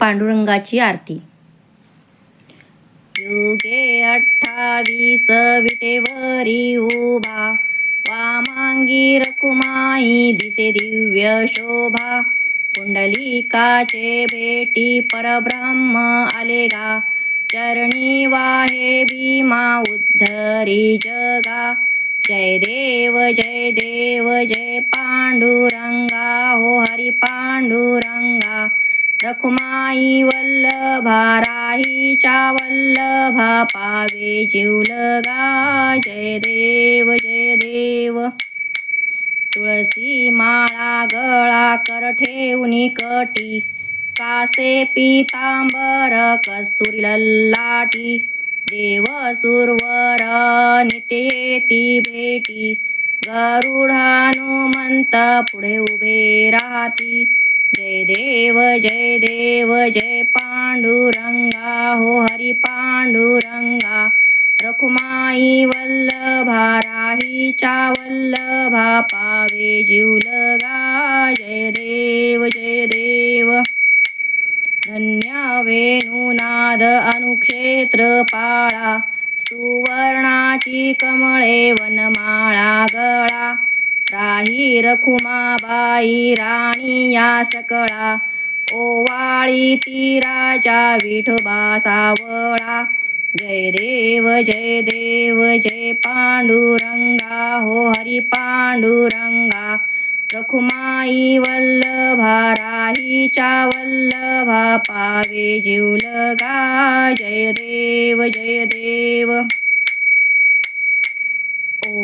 पांडुरंगाची आरती. युगे अठ्ठावीस विटेवरी उभा वामांगी रकुमाई दिसे दिव्य शोभा. कुंडलिकाचे भेटी परब्रह्म आलेगा चरणी वाहे भीमा उद्धरी जगा. जय देव जय देव जय पांडुरंगा हो हरी पांडु नाही वल्लभा राहीच्या वल्लभा पावे जीवलगा जय देव जय देव. तुळसी माळा गळा कर ठेवणी कटी. कासे पितांबर कस्तुरी लल्लाटी. देव सुरवर नित्येती भेटी. गरुड हनुमंत पुढे उभे राहती. जय देव जय देव जय पांडुरंगा हो हरी पांडुरंगा. रखुमाई वल्लभा राहीच्या वल्लभा पावे जीवलगा. जय देव जय देव. धन्या वेणुनाद अनुक्षेत्र पाळा. सुवर्णाची कमळे वनमाळा गळा. राही रखुमाबाई राणी या सकळा. ओवाळी ती राजा विठोबा सावळा. जय देव जय देव जय पांडुरंगा. हो हरी पांडुरंगा. रखुमाई वल्लभा राहीच्या वल्लभा. पावे जीवलगा. जय देव जय देव.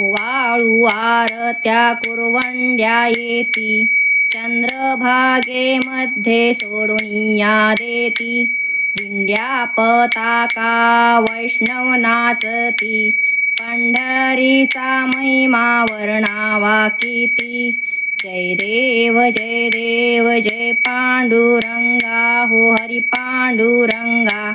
वाळू आरत्या कुरवंड्या येती. चंद्रभागेमध्ये सोडून या देती. दिंड्या पताका वैष्णव नाचती. पंढरीचा महिमा वर्णावा किती. जय देव जय देव जय पांडुरंगा हो हरी पांडुरंगा.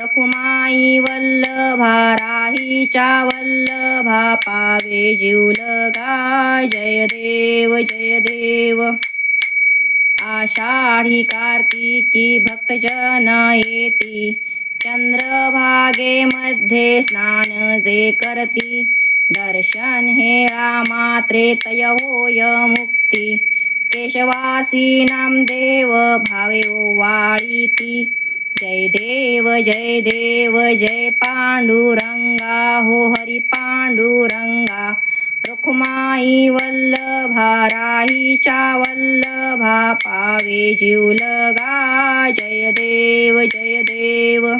रखुमाई वल्लभा राहीच्या वल्लभ पावे जीवलगा जय देव जय देव। आषाढी कार्तिकी भक्तजन येती चंद्रभागेमध्ये स्नान जे करती। दर्शन हे मात्रे तय होय मुक्ती। केशवासी नामदेव भावे वाळीती जय देव जय देव जय पांडुरंगा हो हरी पांडुरंगा. रुक्माई वल्लभा राहीच्या वल्लभा पावे जीवलगा जय देव जय देव.